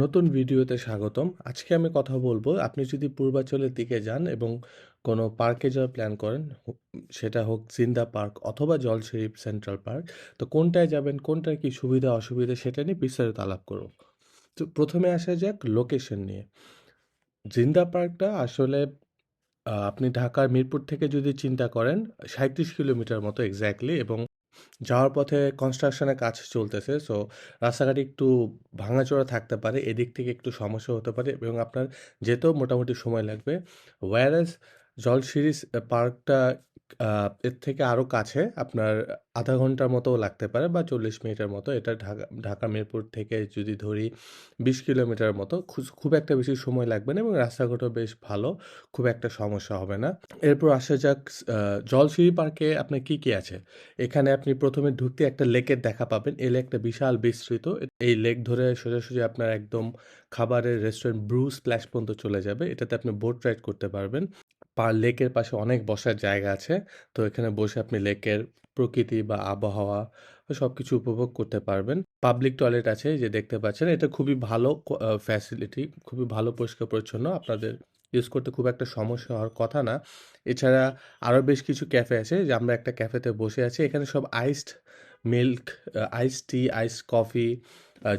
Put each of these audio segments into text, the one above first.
নতুন ভিডিওতে স্বাগতম। আজকে আমি কথা বলব আপনি যদি পূর্বাঞ্চলের দিকে যান এবং কোনো পার্কে যাওয়ার প্ল্যান করেন, সেটা হোক জিন্দা পার্ক অথবা জলশরীফ সেন্ট্রাল পার্ক। তো কোনটায় যাবেন, কোনটার কি সুবিধা অসুবিধা সেটা নিয়ে বিস্তারিত আলাপ করব। তো প্রথমে আসা যাক লোকেশন নিয়ে। জিন্দা পার্কটা আসলে আপনি ঢাকার মিরপুর থেকে যদি চিন্তা করেন ৩৭ কিলোমিটার মতো এক্স্যাক্টলি এবং যাওয়ার পথে কনস্ট্রাকশনের কাজ চলতেছে। সো রাস্তাঘাট একটু ভাঙাচোরা থাকতে পারে। এদিক থেকে একটু সমস্যা হতে পারে এবং আপনার যেতেও মোটামুটি সময় লাগবে। ওয়ারেস জল সিরিজ পার্কটা এর থেকে আরও কাছে আপনার আধা ঘণ্টার মতোও লাগতে পারে বা ৪০ মিনিটের মতো। এটা ঢাকা ঢাকা মিরপুর থেকে যদি ধরি ২০ কিলোমিটার মতো খুব একটা বেশি সময় লাগবে না এবং রাস্তাঘাটও বেশ ভালো। খুব একটা সমস্যা হবে না। এরপর আসা যাক আ পার্কে আপনার কি, কি আছে? এখানে আপনি ১ম এ ঢুকতেই একটা লেকের দেখা পাবেন। এই লেকটা বিশাল বিস্তৃত। এই লেক ধরে সোজাসুজি আপনার একদম খাবারের রেস্টুরেন্ট ব্রু স্প্ল্যাশ পর্যন্ত চলে যাবে। এটাতে আপনি বোট রাইড করতে পারবেন। পা লেকের পাশে অনেক বসার জায়গা আছে। তো এখানে বসে আপনি লেকের প্রকৃতি বা আবহাওয়া সবকিছু উপভোগ করতে পারবেন। পাবলিক টয়লেট আছে যে দেখতে পাচ্ছেন। এটা খুবই ভালো ফ্যাসিলিটি। খুবই ভালো পরিষ্কার-পরিচ্ছন্ন। আপনাদের ইউজ করতে খুব একটা সমস্যা হওয়ার কথা না। এছাড়া আরও বেশ কিছু ক্যাফে আছে যে আমরা একটা ক্যাফেতে বসে আছি। এখানে সব iced milk, ice tea, ice coffee,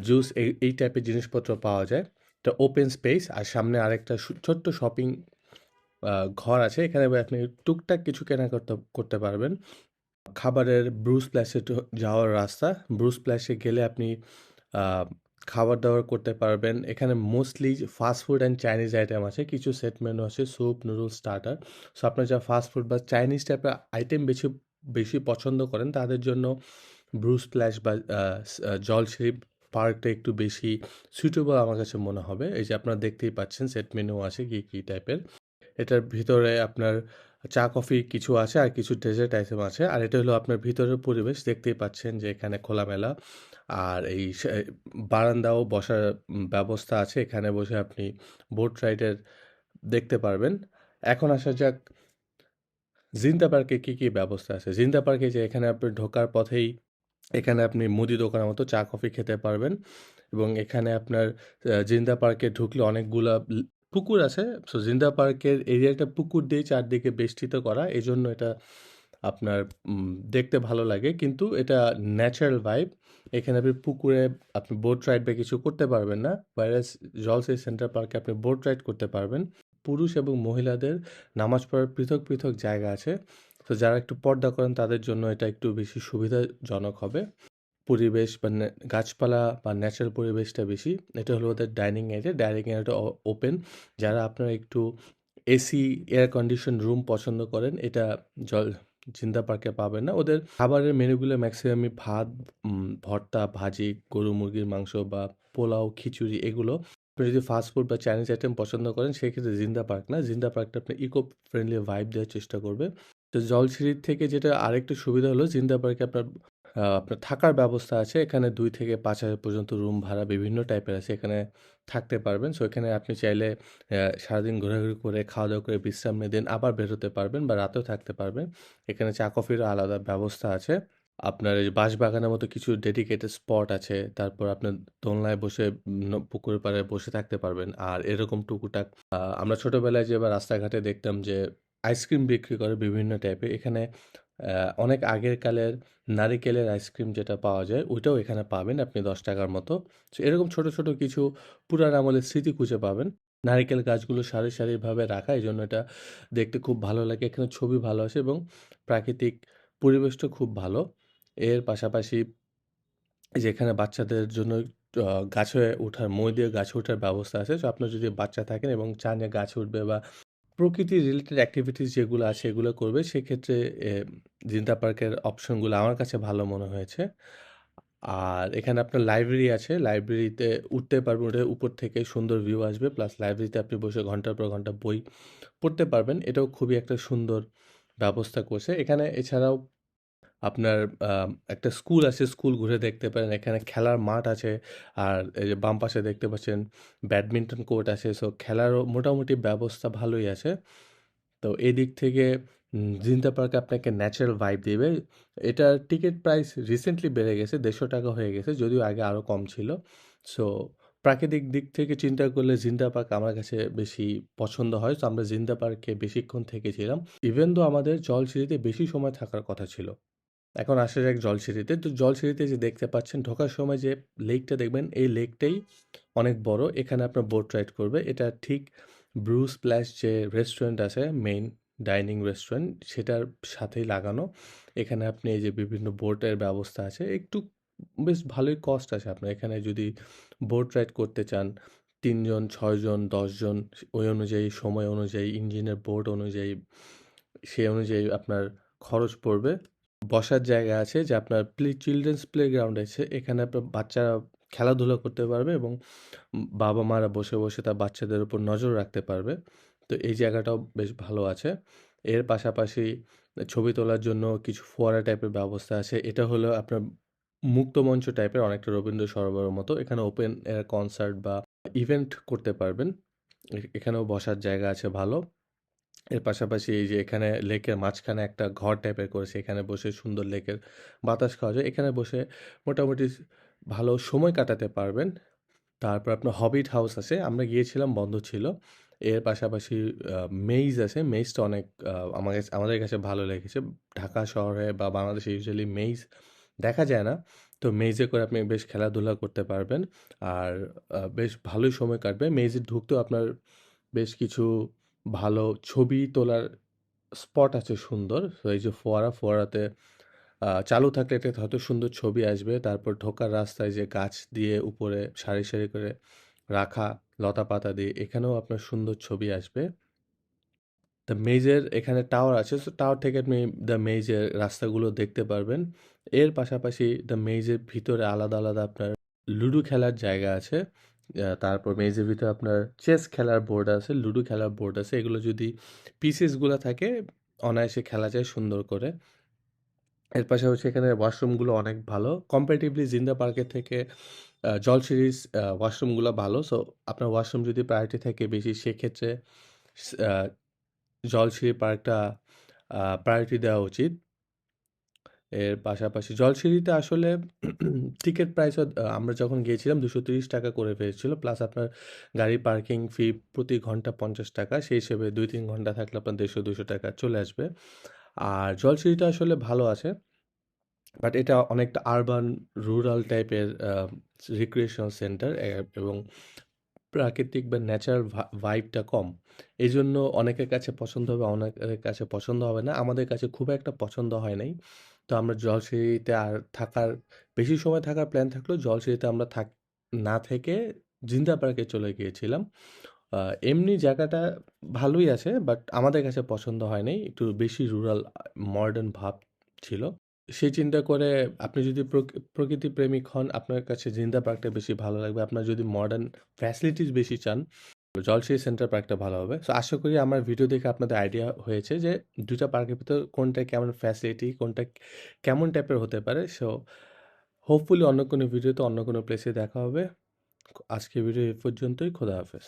juice এই এই টাইপের জিনিসপত্র পাওয়া যায়। এটা ওপেন স্পেস আর সামনে আরেকটা ছোট্ট শপিং ঘর আছে। এখানে আপনি টুকটাক কিছু কেনাকাটা করতে পারবেন। খাবারের ব্রুস ট যাওয়ার রাস্তা। ব্রুস স্প্ল্যাশ এ গেলে আপনি খাবার-দাবার করতে পারবেন। এখানে mostly fast food and Chinese item আছে। কিছু সেট মেনু আছে স্যুপ, নুডলস, স্টার্টার। সো আপনারা যা ফাস্ট ফুড বা চাইনিজ টাইপের আইটেম বেশি বেশি পছন্দ করেন তাদের জন্য ব্রুস স্প্ল্যাশ বা আ স পার্কটা একটু বেশি সুইটেবল আমার কাছে মনে হবে। এই যে আপনারা দেখতেই পাচ্ছেন সেট মেনু আছে কি, কি টাইপের। এটার ভিতরে আপনার চা, কফি কিছু আছে আর কিছু ডেজার্ট আইটেম আছে। আর এটা হলো আপনার ভিতরের পরিবেশ দেখতেই পাচ্ছেন যে এখানে খোলামেলা। আর এই বারান্দাও বসার ব্যবস্থা আছে। এখানে বসে আপনি বোট রাইডের দেখতে পারবেন। এখন আসা যাক জিন্দা পার্কে কী কী ব্যবস্থা আছে? জিন্দা পার্কে যে এখানে আপনি ঢোকার পথেই এখানে আপনি মুদি দোকানের মতো চা, কফি খেতে পারবেন এবং এখানে আপনার জিন্দা পার্কে ঢুকলে অনেকগুলা পুকুর আছে। সো জিন্দা পার্কের এরিয়াটা পুকুর দিয়ে চারদিকে বেষ্টিত করা। এই জন্য এটা আপনার দেখতে ভালো লাগে। কিন্তু এটা ন্যাচারাল ভাইব। এখানে আপনি পুকুরে আপনি বোট রাইড বা কিছু করতে পারবেন না। whereas জলশিরি সেন্ট্রাল পার্কে আপনি বোট রাইড করতে পারবেন। পুরুষ এবং মহিলাদের নামাজ পড়ার পৃথক, পৃথক জায়গা আছে। তো যারা একটু পর্দা করেন তাদের জন্য এটা একটু বেশি সুবিধাজনক হবে। পরিবেশ বা গাছপালা বা ন্যাচারাল পরিবেশটা বেশি। এটা হলো ওদের ডাইনিং এরিয়া। ডাইনিং এরিয়াটা ওপেন। যারা আপনারা একটু এসি, এয়ার কন্ডিশন রুম পছন্দ করেন এটা জল জিন্দা পার্কে পাবেন না। ওদের খাবারের মেনুগুলো মেক্সিমামই ভাত, ভর্তা, ভাজি, গরু মুরগির মাংস বা পোলাও, খিচুড়ি এগুলো। আপনি যদি ফাস্ট ফুড বা চাইনিজ আইটেম পছন্দ করেন সেক্ষেত্রে জিন্দা পার্ক না। জিন্দা পার্কটা আপনি ইকো ফ্রেন্ডলি ভাইব দেওয়ার চেষ্টা করবে। তো জলশিরির থেকে যেটা আরেকটু সুবিধা হলো জিন্দা পার্কে আপনার আপনার থাকার ব্যবস্থা আছে। এখানে দুই থেকে ৫,০০০ পর্যন্ত রুম ভাড়া বিভিন্ন টাইপের আছে। এখানে থাকতে পারবেন। সো এখানে আপনি চাইলে সারাদিন ঘোরাঘুরি করে, খাওয়া-দাওয়া করে বিশ্রাম নিয়ে দেন আবার বেরোতে পারবেন বা রাতেও থাকতে পারবেন। এখানে চা, কফিরও আলাদা ব্যবস্থা আছে। আপনার এই বাঁশবাগানের মতো কিছু ডেডিকেটেড স্পট আছে। তারপর আপনার দোলনায় বসে পুকুরের পাড়ে বসে থাকতে পারবেন। আর এরকম টুকুটাক আমরা ছোটবেলায় যে বা রাস্তাঘাটে দেখতাম যে আইসক্রিম বিক্রি করে বিভিন্ন টাইপের। এখানে অনেক আগের কালের নারিকেলের আইসক্রিম যেটা পাওয়া যায় ওইটাও এখানে পাবেন আপনি দশ টাকার মতো। এরকম ছোট, ছোট কিছু পুরান আমলের স্মৃতি খুঁজে পাবেন। নারিকেল গাছগুলো সারি, সারিভাবে রাখা এই জন্য এটা দেখতে খুব ভালো লাগে। এখানে ছবি ভালো আসে এবং প্রাকৃতিক পরিবেশটা খুব ভালো। এর পাশাপাশি যেখানে বাচ্চাদের জন্য গাছে ওঠার মই দিয়ে গাছে ওঠার ব্যবস্থা আছে। সো আপনার যদি বাচ্চা থাকেন এবং চান যে গাছে উঠবে বা প্রকৃতি রিলেটেড অ্যাক্টিভিটিস যেগুলো আছে এগুলো করবে, সেক্ষেত্রে, এ জিন্দা পার্কের অপশনগুলো আমার কাছে ভালো মনে হয়েছে। আর এখানে আপনার লাইব্রেরি আছে। লাইব্রেরিতে উঠতে পারবেন। উঠে উপর থেকে সুন্দর ভিউ আসবে। প্লাস লাইব্রেরিতে আপনি বসে ঘণ্টার পর ঘণ্টা বই পড়তে পারবেন। এটাও খুবই একটা সুন্দর ব্যবস্থা করছে। এখানে এছাড়াও আপনার একটা স্কুল আছে, স্কুল ঘুরে দেখতে পারেন। এখানে খেলার মাঠ আছে। আর এই যে বাম পাশে দেখতে পাচ্ছেন ব্যাডমিন্টন কোর্ট আছে। সো খেলারও মোটামুটি ব্যবস্থা ভালোই আছে। তো এদিক থেকে জিন্দা পার্ক আপনাকে ন্যাচারাল ভাইব দেবে এটার টিকিট প্রাইস রিসেন্টলি বেড়ে গেছে। ৳১৫০ হয়ে গেছে। যদিও আগে আরও কম ছিল। সো প্রাকৃতিক দিক থেকে চিন্তা করলে জিন্দা পার্ক আমার কাছে বেশি পছন্দ হয়। তো আমরা জিন্দা পার্কে বেশিক্ষণ থেকেছিলাম। ইভেন দো আমাদের জলসিঁড়িতে বেশি সময় থাকার কথা ছিল। এখন আসা যাক জলসিঁড়িতে। তো জলসিঁড়িতে যে দেখতে পাচ্ছেন ঢোকার সময় যে লেকটা দেখবেন এই লেকটাই অনেক বড়। এখানে আপনার বোট রাইড করবে। এটা ঠিক ব্লু স্প্ল্যাশ যে রেস্টুরেন্ট আছে মেইন ডাইনিং রেস্টুরেন্ট সেটার সাথেই লাগানো। এখানে আপনি এই যে বিভিন্ন বোটের ব্যবস্থা আছে। একটু বেশ ভালোই কস্ট আছে আপনার এখানে যদি বোট রাইড করতে চান ৩ জন, ৬ জন, ১০ জন ওই অনুযায়ী সময় অনুযায়ী ইঞ্জিনের বোট অনুযায়ী সেই অনুযায়ী আপনার খরচ পড়বে। বসার জায়গা আছে যে আপনার প্লে চিলড্রেন্স প্লেগ্রাউন্ড আছে। এখানে আপনার বাচ্চারা খেলাধুলা করতে পারবে এবং বাবা-মারা বসে, বসে তার বাচ্চাদের উপর নজর রাখতে পারবে। তো এই জায়গাটাও বেশ ভালো আছে। এর পাশাপাশি ছবি তোলার জন্য কিছু ফোয়ারা টাইপের ব্যবস্থা আছে। এটা হলো আপনার মুক্ত মঞ্চ টাইপের অনেকটা রবীন্দ্র সরোবরের মতো। এখানে ওপেন এয়ার কনসার্ট বা ইভেন্ট করতে পারবেন। এখানেও বসার জায়গা আছে ভালো। এর পাশাপাশি এই যে এখানে লেকের মাঝখানে একটা ঘর টাইপের করেছে। এখানে বসে সুন্দর লেকের বাতাস খাওয়া যায়। এখানে বসে মোটামুটি ভালো সময় কাটাতে পারবেন। তারপর আপনার হবিট হাউস আছে। আমরা গিয়েছিলাম, বন্ধ ছিল। এর পাশাপাশি মেইজ আছে। মেইজটা অনেক আমার কাছে, আমাদের কাছে ভালো লেগেছে। ঢাকা শহরে বা বাংলাদেশে ইউজুয়ালি মেইজ দেখা যায় না। তো মেইজে করে আপনি বেশ খেলাধুলা করতে পারবেন। আর বেশ ভালোই সময় কাটবে। মেইজে ঢুকতেও আপনার বেশ কিছু ভালো ছবি তোলার স্পট আছে সুন্দর। এই যে ফোয়ারা, ফোয়ারাতে চালু থাকলে এটাতে হয়তো সুন্দর ছবি আসবে। তারপর ঢোকার রাস্তায় যে গাছ দিয়ে উপরে সারি, সারি করে রাখা লতাপাতা দিয়ে এখানেও আপনার সুন্দর ছবি আসবে। দ্য মেইজের এখানে টাওয়ার আছে। সো টাওয়ার থেকে আপনি দ্য মেইজের রাস্তাগুলো দেখতে পারবেন। এর পাশাপাশি দ্য মেইজের ভিতরে আলাদা, আলাদা আপনার লুডো খেলার জায়গা আছে। তারপর মেইজের ভিতরে আপনার চেস খেলার বোর্ড আছে, লুডো খেলার বোর্ড আছে। এগুলো যদি পিসেসগুলা থাকে অনায়াসে খেলা যায় সুন্দর করে। এর পাশাপাশি এখানে ওয়াশরুমগুলো অনেক ভালো। কম্পারেটিভলি জিন্দা পার্কের থেকে আ জলসিঁড়ির আ ওয়াশরুমগুলা ভালো। সো আপনার ওয়াশরুম যদি প্রায়োরিটি থাকে বেশি সেক্ষেত্রে আ পার্কটা প্রায়োরিটি দেওয়া উচিত। এর পাশাপাশি জলসিঁড়িতে আসলে টিকিট প্রাইস আমরা যখন গিয়েছিলাম ৳২৩০ করে ফেলেছিল। প্লাস আপনার গাড়ি পার্কিং ফি প্রতি ঘণ্টা ৳৫০ সেই হিসেবে ২-৩ ঘণ্টা থাকলে আপনার ৳১৫০-২০০ চলে আসবে। আর জলসিঁড়িটা আসলে ভালো আছে। বাট এটা অনেকটা আরবান রুরাল টাইপের রিক্রিয়েশনাল সেন্টার এবং প্রাকৃতিক বা ন্যাচারাল ভাইবটা কম। এই জন্য অনেকের কাছে পছন্দ হবে, অনেকের কাছে পছন্দ হবে না। আমাদের কাছে খুব একটা পছন্দ হয় নাই। তো আমরা জলসিঁড়িতে আর থাকার, বেশি সময় থাকার প্ল্যান থাকলেও জলসিঁড়িতে আমরা থাক, না থেকে জিন্দা পার্কে চলে গিয়েছিলাম। এমনি জায়গাটা ভালোই আছে বাট আমাদের কাছে পছন্দ হয়নি একটু বেশি রুরাল মডার্ন ভাব ছিল। সেই চিন্তা করে আপনি যদি প্রক, প্রকৃতি প্রেমিক হন, আপনার কাছে জিন্দা পার্কটা বেশি ভালো লাগবে। আপনার যদি মডার্ন ফ্যাসিলিটিস বেশি চান জলসিঁড়ি সেন্টার পার্কটা ভালো হবে। সো আশা করি আমার ভিডিও দেখে আপনাদের আইডিয়া হয়েছে যে দুটা পার্কের ভিতর কোনটা কেমন ফ্যাসিলিটি, কোনটা কেমন টাইপের হতে পারে। সো হোপফুলি অন্য কোনো ভিডিওতে অন্য কোনো প্লেসে দেখা হবে। আজকে ভিডিও এ পর্যন্তই। খোদা হাফেজ।